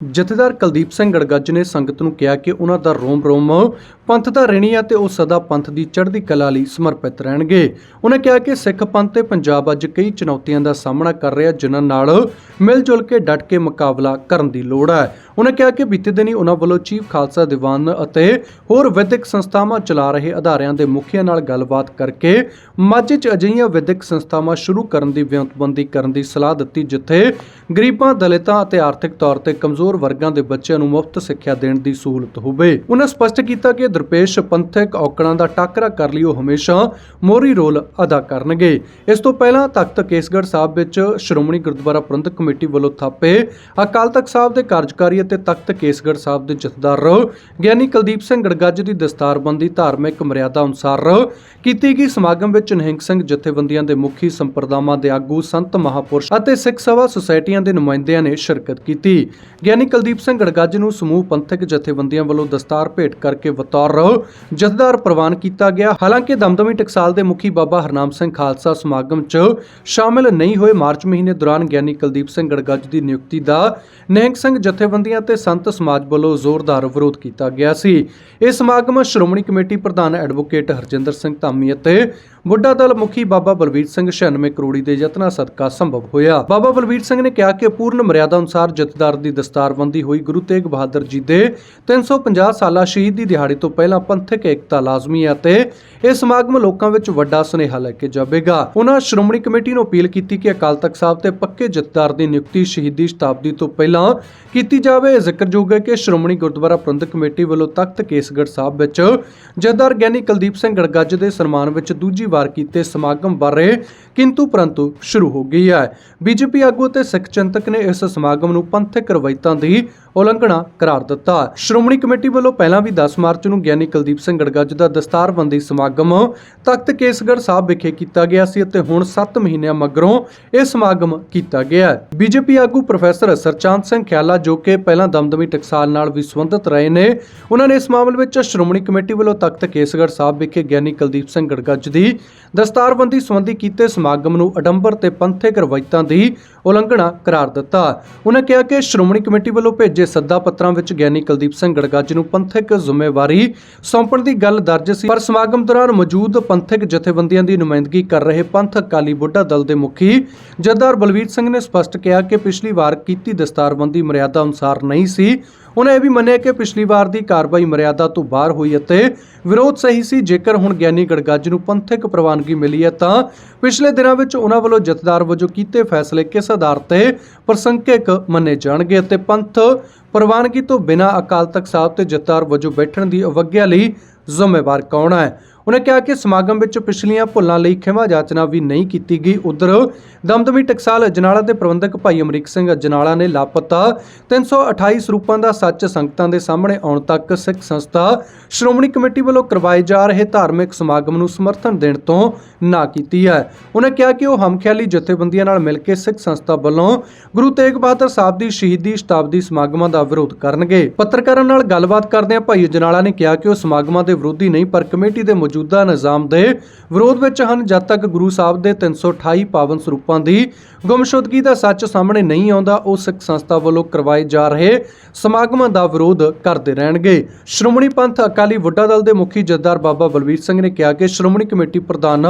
ਜਥੇਦਾਰ ਕੁਲਦੀਪ ਸਿੰਘ ਗੜਗੱਜ ਨੇ ਸੰਗਤ ਨੂੰ ਕਿਹਾ ਕਿ ਉਹਨਾਂ ਦਾ ਰੋਮ ਰੋਮ ਪੰਥ ਦਾ ਰਿਣੀ ਹੈ ਤੇ ਉਹ ਸਦਾ ਪੰਥ ਦੀ ਚੜ੍ਹਦੀ ਕਲਾ ਲਈ ਸਮਰਪਿਤ ਰਹਿਣਗੇ। ਉਹਨਾਂ ਕਿਹਾ ਕਿ ਸਿੱਖ ਪੰਥ ਤੇ ਪੰਜਾਬ ਅੱਜ ਕਈ ਚੁਣੌਤੀਆਂ ਦਾ ਸਾਹਮਣਾ ਕਰ ਰਿਹਾ, ਜਿਨ੍ਹਾਂ ਨਾਲ ਮਿਲ ਜੁਲ ਕੇ ਡਟ ਕੇ ਮੁਕਾਬਲਾ ਕਰਨ ਦੀ ਲੋੜ ਹੈ। ਉਹਨਾਂ ਕਿਹਾ ਕਿ ਬੀਤੇ ਦਿਨੀ ਉਹਨਾਂ ਵੱਲੋਂ ਚੀਫ ਖਾਲਸਾ ਦੀਵਾਨ ਅਤੇ ਹੋਰ ਵਿਦਿਅਕ ਸੰਸਥਾਵਾਂ ਚਲਾ ਰਹੇ ਅਦਾਰਿਆਂ ਦੇ ਮੁਖੀਆਂ ਨਾਲ ਗੱਲਬਾਤ ਕਰਕੇ ਮਾਝੇ 'ਚ ਅਜਿਹੀਆਂ ਵਿਦਿਅਕ ਸੰਸਥਾਵਾਂ ਸ਼ੁਰੂ ਕਰਨ ਦੀ ਵਿਉਂਤਬੰਦੀ ਕਰਨ ਦੀ ਸਲਾਹ ਦਿੱਤੀ, ਜਿੱਥੇ ਗਰੀਬਾਂ, ਦਲਿਤਾਂ ਅਤੇ ਆਰਥਿਕ ਤੌਰ ਤੇ ਕਮਜ਼ੋਰ ਵਰਗਾਂ ਦੇ ਬੱਚਿਆਂ ਨੂੰ ਮੁਫਤ ਸਿੱਖਿਆ ਦੇਣ ਦੀ ਸਹੂਲਤ ਹੋਵੇ। ਉਹਨਾਂ ਸਪਸ਼ਟ ਕੀਤਾ ਕਿ ਦਰਪੇਸ਼ ਪੰਥਕ ਔਕੜਾਂ ਦਾ ਟਾਕਰਾ ਕਰ ਲਈ ਉਹ ਹਮੇਸ਼ਾ ਮੋਰੀ ਰੋਲ ਅਦਾ ਕਰਨਗੇ। ਇਸ ਤੋਂ ਪਹਿਲਾਂ ਤਖਤ ਕੇਸਗੜ੍ਹ ਸਾਹਿਬ ਵਿੱਚ ਸ਼੍ਰੋਮਣੀ ਗੁਰਦੁਆਰਾ ਪ੍ਰਬੰਧਕ ਕਮੇਟੀ ਵੱਲੋਂ ਥਾਪੇ ਅਕਾਲ ਤਖਤ ਸਾਹਿਬ ਦੇ ਕਾਰਜਕਾਰੀ ਅਤੇ ਤਖਤ ਕੇਸਗੜ੍ਹ ਸਾਹਿਬ ਦੇ ਜਥੇਦਾਰ ਗਿਆਨੀ ਕੁਲਦੀਪ ਸਿੰਘ ਗੜਗੱਜ ਦੀ ਦਸਤਾਰਬੰਦੀ ਧਾਰਮਿਕ ਮਰਿਆਦਾ ਅਨੁਸਾਰ ਕੀਤੀ ਗਈ ਸਮਾਗਮ ਵਿੱਚ ਨਿਹੰਗ ਸਿੰਘ ਜਥੇਬੰਦੀਆਂ ਦੇ ਮੁਖੀ ਸੰਪਰਦਾਵਾਂ ਦੇ ਆਗੂ, ਸੰਤ ਮਹਾਪੁਰਸ਼ ਅਤੇ ਸਿੱਖ ਸਭਾ ਸੁਸਾਇਟੀਆਂ ਦੇ ਨੁਮਾਇੰਦਿਆਂ ਨੇ ਸ਼ਿਰਕਤ ਕੀਤੀ। ਗਿਆਨੀ ਕੁਲਦੀਪ ਸਿੰਘ ਗੜਗੱਜ ਨੂੰ ਸਮੂਹ ਪੰਥਕ ਜਥੇਬੰਦੀਆਂ ਵੱਲੋਂ ਦਸਤਾਰ ਭੇਟ ਕਰਕੇ ਬਤੌਰ ਜਥੇਦਾਰ ਪ੍ਰਵਾਨ ਕੀਤਾ ਗਿਆ। ਹਾਲਾਂਕਿ ਦਮਦਮੀ ਟਕਸਾਲ ਦੇ ਮੁਖੀ ਬਾਬਾ ਹਰਨਾਮ ਸਿੰਘ ਖਾਲਸਾ ਸਮਾਗਮ 'ਚ ਸ਼ਾਮਿਲ ਨਹੀਂ ਹੋਏ ਮਾਰਚ ਮਹੀਨੇ ਦੌਰਾਨ ਗਿਆਨੀ ਕੁਲਦੀਪ ਸਿੰਘ ਗੜਗੱਜ ਦੀ ਨਿਯੁਕਤੀ ਦਾ ਨਿਹੰਗ ਸਿੰਘ ਜਥੇਬੰਦੀਆਂ ਤੇ ਸੰਤ ਸਮਾਜ ਵੱਲੋਂ ਜ਼ੋਰਦਾਰ ਵਿਰੋਧ ਕੀਤਾ ਗਿਆ ਸੀ। ਇਹ ਸਮਾਗਮ ਸ਼੍ਰੋਮਣੀ ਕਮੇਟੀ ਪ੍ਰਧਾਨ ਐਡਵੋਕੇਟ ਹਰਜਿੰਦਰ ਸਿੰਘ ਧਾਮੀ ਅਤੇ ਬੁੱਢਾ ਦਲ ਮੁਖੀ ਬਾਬਾ ਬਲਵੀਰ ਸਿੰਘ 96 ਕਰੋੜੀ ਦੇ ਯਤਨਾਂ ਸਦਕਾ ਸੰਭਵ ਹੋਇਆ। ਬਾਬਾ ਬਲਵੀਰ ਸਿੰਘ ਨੇ ਕਿਹਾ ਕਿ ਪੂਰਨ ਮਰਿਆਦਾ ਅਨੁਸਾਰ ਜਥੇਦਾਰ ਦੀ ਦਸਤਾਰਬੰਦੀ ਹੋਈ। ਗੁਰੂ ਤੇਗ ਬਹਾਦਰ ਜੀ ਦੇ 350 ਸਾਲਾ ਸ਼ਹੀਦੀ ਦਿਹਾੜੇ ਤੋਂ ਪਹਿਲਾਂ ਪੰਥਕ ਏਕਤਾ ਲਾਜ਼ਮੀ ਹੈ ਤੇ ਇਹ ਸਮਾਗਮ ਲੋਕਾਂ ਵਿੱਚ ਵੱਡਾ ਸੁਨੇਹਾ ਲੈ ਕੇ ਜਾਵੇਗਾ। ਉਹਨਾਂ ਸ਼੍ਰੋਮਣੀ ਕਮੇਟੀ ਨੂੰ ਅਪੀਲ ਕੀਤੀ ਕਿ ਅਕਾਲ ਤਖਤ ਸਾਹਿਬ ਤੇ ਪੱਕੇ ਜਥੇਦਾਰ ਦੀ ਨਿਯੁਕਤੀ ਸ਼ਹੀਦੀ ਸ਼ਤਾਬਦੀ ਤੋਂ ਪਹਿਲਾਂ ਕੀਤੀ ਜਾਵੇ। ਜ਼ਿਕਰਯੋਗ ਹੈ ਕਿ ਸ਼੍ਰੋਮਣੀ ਗੁਰਦੁਆਰਾ ਪ੍ਰਬੰਧਕ ਕਮੇਟੀ ਵੱਲੋਂ ਤਖਤ ਕੇਸਗੜ੍ਹ ਸਾਹਿਬ ਵਿੱਚ ਜਥੇਦਾਰ ਗਿਆਨੀ ਕੁਲਦੀਪ ਸਿੰਘ ਗੜਗੱਜ ਦੇ ਸਨਮਾਨ ਵਿੱਚ ਦੂਜੀ ਵਾਰ ਕੀਤੇ ਸਮਾਗਮ ਬਾਰੇ ਕਿੰਤੂ ਪਰੰਤੂ ਸ਼ੁਰੂ ਹੋ ਗਈ ਹੈ। ਬੀਜੇਪੀ ਆਗੂ ਤੇ ਸਿੱਖ ਚਿੰਤਕ ਨੇ ਇਸ ਸਮਾਗਮ ਨੂੰ ਪੰਥਕ ਰਵਾਇਤਾਂ ਦੀ ਉਲੰਘਣਾ ਕਰਾਰ ਦਿੱਤਾ। ਸ਼੍ਰੋਮਣੀ ਕਮੇਟੀ ਵੱਲੋਂ ਪਹਿਲਾਂ ਵੀ 10 ਮਾਰਚ ਨੂੰ ਗਿਆਨੀ ਕੁਲਦੀਪ ਸਿੰਘ ਗੜਗੱਜ ਦਾ ਦਸਤਾਰਬੰਦੀ ਸਮਾਗਮ ਤਖਤ ਕੇਸਗੜ੍ਹ ਸਾਹਿਬ ਵਿਖੇ ਕੀਤਾ ਗਿਆ ਸੀ ਅਤੇ ਹੁਣ 7 ਮਹੀਨਿਆਂ ਮਗਰੋਂ ਇਹ ਸਮਾਗਮ ਕੀਤਾ ਗਿਆ ਹੈ। ਬੀਜੇਪੀ ਆਗੂ ਪ੍ਰੋਫੈਸਰ ਸਰਚਾਂਦ ਸਿੰਘ ਖਿਆਲਾ, ਜੋ ਕਿ ਪਹਿਲਾਂ ਦਮਦਮੀ ਟਕਸਾਲ ਨਾਲ ਵੀ ਸੰਬੰਧਿਤ ਰਹੇ ਨੇ, ਉਹਨਾਂ ਨੇ ਇਸ ਮਾਮਲੇ ਵਿੱਚ ਸ਼੍ਰੋਮਣੀ ਕਮੇਟੀ ਵੱਲੋਂ ਤਖਤ ਕੇਸਗੜ੍ਹ ਸਾਹਿਬ ਵਿਖੇ ਗਿਆਨੀ ਕੁਲਦੀਪ ਸਿੰਘ ਗੜਗੱਜ ਦੀ ਦਸਤਾਰਬੰਦੀ ਸੰਬੰਧੀ ਕੀਤੇ ਸਮਾਗਮ ਨੂੰ ਅਡੰਬਰ ਤੇ ਪੰਥਕ ਰਵਾਇਤਾਂ ਦੀ ਉਲੰਘਣਾ ਕਰਾਰ ਦਿੱਤਾ। ਉਹਨਾਂ ਕਿਹਾ ਕਿ ਸ਼੍ਰੋਮਣੀ ਕਮੇਟੀ ਵੱਲੋਂ ਭੇਜੇ ਸੱਦਾ ਪੱਤਰਾਂ ਵਿੱਚ ਗਿਆਨੀ ਕੁਲਦੀਪ ਸਿੰਘ ਗੜਗੱਜ ਨੂੰ ਪੰਥਕ ਜ਼ਿੰਮੇਵਾਰੀ ਸੌਂਪਣ ਦੀ ਗੱਲ ਦਰਜ ਸੀ। ਪਰ ਸਮਾਗਮ ਦੌਰਾਨ ਮੌਜੂਦ ਪੰਥਕ ਜਥੇਬੰਦੀਆਂ ਦੀ ਨੁਮਾਇੰਦਗੀ ਕਰ ਰਹੇ ਪੰਥ ਅਕਾਲੀ ਬੁੱਢਾ ਦਲ ਦੇ ਮੁਖੀ ਜਥੇਦਾਰ ਬਲਵੀਰ ਸਿੰਘ ਨੇ ਸਪਸ਼ਟ ਕਿਹਾ ਕਿ ਪਿਛਲੀ ਵਾਰ ਕੀਤੀ ਦਸਤਾਰਬੰਦੀ ਮਰਿਆਦਾ ਅਨੁਸਾਰ ਨਹੀਂ ਸੀ। ਉਹਨਾਂ ਇਹ ਵੀ ਮੰਨਿਆ ਕਿ ਪਿਛਲੀ ਵਾਰ ਦੀ ਕਾਰਵਾਈ ਮਰਿਆਦਾ ਤੋਂ ਬਾਹਰ ਹੋਈ ਅਤੇ ਵਿਰੋਧ ਸਹੀ ਸੀ। ਜੇਕਰ ਹੁਣ ਗਿਆਨੀ ਗੜਗੱਜ ਨੂੰ ਪੰਥਕ ਪ੍ਰਵਾਨਗੀ ਮਿਲੀ ਹੈ ਤਾਂ ਪਿਛਲੇ ਦਿਨਾਂ ਵਿੱਚ ਉਹਨਾਂ ਵੱਲੋਂ ਜਥੇਦਾਰ ਵਜੋਂ ਕੀਤੇ ਫੈਸਲੇ ਕਿਸ ਆਧਾਰ ਤੇ ਪ੍ਰਸੰਗਿਕ ਮੰਨੇ ਜਾਣਗੇ ਅਤੇ ਪੰਥ ਪ੍ਰਵਾਨਗੀ ਤੋਂ ਬਿਨਾਂ ਅਕਾਲ ਤਖਤ ਸਾਹਿਬ ਤੇ ਜਥੇਦਾਰ ਵਜੋਂ ਬੈਠਣ ਦੀ ਅਵਗਿਆ ਲਈ ਜ਼ਿੰਮੇਵਾਰ ਕੌਣ ਹੈ? ਉਹਨੇ ਕਿਹਾ ਕਿ ਸਮਾਗਮ ਵਿੱਚ ਪਿਛਲੀਆਂ ਭੁੱਲਾਂ ਲਈ ਖਿਮਾ ਜਾਚਨਾ ਵੀ ਨਹੀਂ ਕੀਤੀ ਗਈ। ਉਧਰ ਦਮਦਮੀ ਟਕਸਾਲ ਅਜਨਾਲਾ ਦੇ ਪ੍ਰਬੰਧਕ ਭਾਈ ਅਮਰੀਕ ਸਿੰਘ ਅਜਨਾਲਾ ਨੇ ਲਾਪਤਾ 328 ਸਰੂਪਾਂ ਦਾ ਸੱਚ ਸੰਗਤਾਂ ਦੇ ਸਾਹਮਣੇ ਆਉਣ ਤੱਕ ਸਿੱਖ ਸੰਸਥਾ ਸ਼੍ਰੋਮਣੀ ਕਮੇਟੀ ਵੱਲੋਂ ਕਰਵਾਏ ਜਾ ਰਹੇ ਧਾਰਮਿਕ ਸਮਾਗਮ ਨੂੰ ਸਮਰਥਨ ਦੇਣ ਤੋਂ ਨਾ ਕੀਤੀ ਹੈ। ਉਹਨੇ ਕਿਹਾ ਕਿ ਉਹ ਹਮਖਿਆਲੀ ਜਥੇਬੰਦੀਆਂ ਨਾਲ ਮਿਲ ਕੇ ਸਿੱਖ ਸੰਸਥਾ ਵੱਲੋਂ ਗੁਰੂ ਤੇਗ ਬਹਾਦਰ ਸਾਹਿਬ ਦੀ ਸ਼ਹੀਦੀ ਸ਼ਤਾਬਦੀ ਸਮਾਗਮਾਂ ਦਾ ਵਿਰੋਧ ਕਰਨਗੇ। ਪੱਤਰਕਾਰਾਂ ਨਾਲ ਗੱਲਬਾਤ ਕਰਦਿਆਂ ਭਾਈ ਅਜਨਾਲਾ ਨੇ ਕਿਹਾ ਕਿ ਉਹ ਸਮਾਗਮਾਂ ਦੇ ਵਿਰੋਧੀ ਨਹੀਂ, ਪਰ ਕਮੇਟੀ ਦੇ ਮੌਜੂਦਾ ਨਿਜ਼ਾਮ ਦੇ ਵਿਰੋਧ ਵਿੱਚ ਹਨ। ਜਦ ਤੱਕ ਗੁਰੂ ਸਾਹਿਬ ਦੇ 328 ਪਾਵਨ ਸਰੂਪਾਂ ਦੀ ਗੁੰਮਸ਼ੁਦਗੀ ਦਾ ਸੱਚ ਸਾਹਮਣੇ ਨਹੀਂ ਆਉਂਦਾ, ਉਹ ਸਿੱਖ ਸੰਸਥਾ ਵੱਲੋਂ ਕਰਵਾਏ ਜਾ ਰਹੇ ਸਮਾਗਮਾਂ ਦਾ ਵਿਰੋਧ ਕਰਦੇ ਰਹਿਣਗੇ। ਸ਼੍ਰੋਮਣੀ ਪੰਥ ਅਕਾਲੀ ਬੁੱਢਾ ਦਲ ਦੇ ਮੁਖੀ ਜਥੇਦਾਰ ਬਾਬਾ ਬਲਵੀਰ ਸਿੰਘ ਨੇ ਕਿਹਾ ਕਿ ਸ਼੍ਰੋਮਣੀ ਕਮੇਟੀ ਪ੍ਰਧਾਨ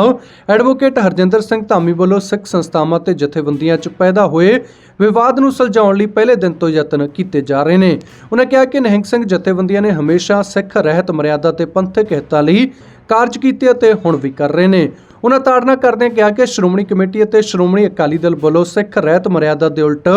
ਐਡਵੋਕੇਟ ਹਰਜਿੰਦਰ ਸਿੰਘ ਧਾਮੀ ਵੱਲੋਂ ਸਿੱਖ ਸੰਸਥਾਵਾਂ ਤੇ ਜਥੇਬੰਦੀਆਂ 'ਚ ਪੈਦਾ ਹੋਏ ਵਿਵਾਦ ਨੂੰ ਸੁਲਝਾਉਣ ਲਈ ਪਹਿਲੇ ਦਿਨ ਤੋਂ ਯਤਨ ਕੀਤੇ ਜਾ ਰਹੇ ਨੇ। ਉਹਨਾਂ ਕਿਹਾ ਕਿ ਨਿਹੰਗ ਸਿੰਘ ਜਥੇਬੰਦੀਆਂ ਨੇ ਹਮੇਸ਼ਾ ਸਿੱਖ ਰਹਿਤ ਮਰਿਆਦਾ ਤੇ ਪੰਥਕ ਹਿੱਤਾਂ ਲਈ ਕਾਰਜ ਕੀਤੇ ਅਤੇ ਹੁਣ ਵੀ ਕਰ ਰਹੇ ਨੇ। ਉਹਨਾਂ ਤਾੜਨਾ ਕਰਦਿਆਂ ਕਿਹਾ ਕਿ ਸ਼੍ਰੋਮਣੀ ਕਮੇਟੀ ਅਤੇ ਸ਼੍ਰੋਮਣੀ ਅਕਾਲੀ ਦਲ ਵੱਲੋਂ ਸਿੱਖ ਰਹਿਤ ਮਰਿਆਦਾ ਦੇ ਉਲਟ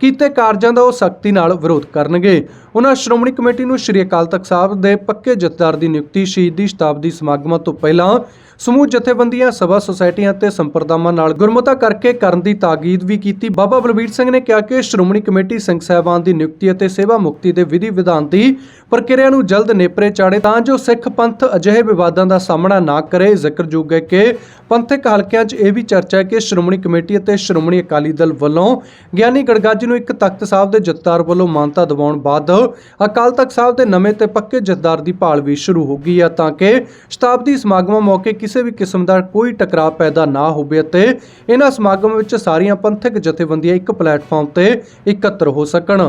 ਕੀਤੇ ਕਾਰਜਾਂ ਦਾ ਉਹ ਸਖਤੀ ਨਾਲ ਵਿਰੋਧ ਕਰਨਗੇ। ਉਹਨਾਂ ਸ਼੍ਰੋਮਣੀ ਕਮੇਟੀ ਨੂੰ ਸ਼੍ਰੀ ਅਕਾਲ ਤਖਤ ਸਾਹਿਬ ਦੇ ਪੱਕੇ ਜਥੇਦਾਰ ਦੀ ਨਿਯੁਕਤੀ, ਸ਼ਹੀਦੀ ਸ਼ਤਾਬਦੀ ਸਮਾਗਮਾਂ ਤੋਂ ਪਹਿਲਾਂ ਸਮੂਹ ਜਥੇਬੰਦੀਆਂ, ਸਭਾ ਸੁਸਾਇਟੀਆਂ ਤੇ ਸੰਪਰਦਾਵਾਂ ਨਾਲ ਗੁਰਮਤਾ ਕਰਕੇ ਕਰਨ ਦੀ ਤਾਕੀਦ ਵੀ ਕੀਤੀ। ਬਾਬਾ ਬਲਬੀਰ ਸਿੰਘ ਨੇ ਕਿਹਾ ਕਿ ਸ਼੍ਰੋਮਣੀ ਕਮੇਟੀ ਸਿੰਘ ਸਾਹਿਬਾਨ ਦੀ ਨਿਯੁਕਤੀ ਅਤੇ ਸੇਵਾ ਮੁਕਤੀ ਦੇ ਵਿਧੀ ਵਿਧਾਨ ਦੀ ਪ੍ਰਕਿਰਿਆ ਨੂੰ ਜਲਦ ਨੇਪਰੇ ਚਾੜੇ ਤਾਂ ਜੋ ਸਿੱਖ ਪੰਥ ਅਜਿਹੇ ਵਿਵਾਦਾਂ ਦਾ ਸਾਹਮਣਾ ਨਾ ਕਰੇ। ਜ਼ਿਕਰਯੋਗ ਹੈ ਕਿ ਪੰਥਕ ਹਲਕਿਆਂ 'ਚ ਇਹ ਵੀ ਚਰਚਾ ਹੈ ਕਿ ਸ਼੍ਰੋਮਣੀ ਕਮੇਟੀ ਅਤੇ ਸ਼੍ਰੋਮਣੀ ਅਕਾਲੀ ਦਲ ਵੱਲੋਂ ਗਿਆਨੀ ਗੜਗੱਜ ਨੂੰ ਇੱਕ ਤਖਤ ਸਾਹਿਬ ਦੇ ਜਥੇਦਾਰ ਵੱਲੋਂ ਮਾਨਤਾ ਦਿਵਾਉਣ ਬਾਅਦ ਅਕਾਲ ਤਖਤ ਸਾਹਿਬ ਦੇ ਨਵੇਂ ਤੇ ਪੱਕੇ ਜਥੇਦਾਰ ਦੀ ਭਾਲ ਵੀ ਸ਼ੁਰੂ ਹੋ ਗਈ ਹੈ ਤਾਂ ਕਿ ਸ਼ਤਾਬਦੀ ਸਮਾਗਮਾਂ ਮੌਕੇ ਕਿਸੇ ਵੀ ਕਿਸਮ ਦਾ ਕੋਈ ਟਕਰਾਅ ਪੈਦਾ ਨਾ ਹੋਵੇ ਅਤੇ ਇਹਨਾਂ ਸਮਾਗਮ ਵਿੱਚ ਸਾਰੀਆਂ ਪੰਥਕ ਜਥੇਬੰਦੀਆਂ ਇੱਕ ਪਲੇਟਫਾਰਮ ਤੇ ਇਕੱਤਰ ਹੋ ਸਕਣ।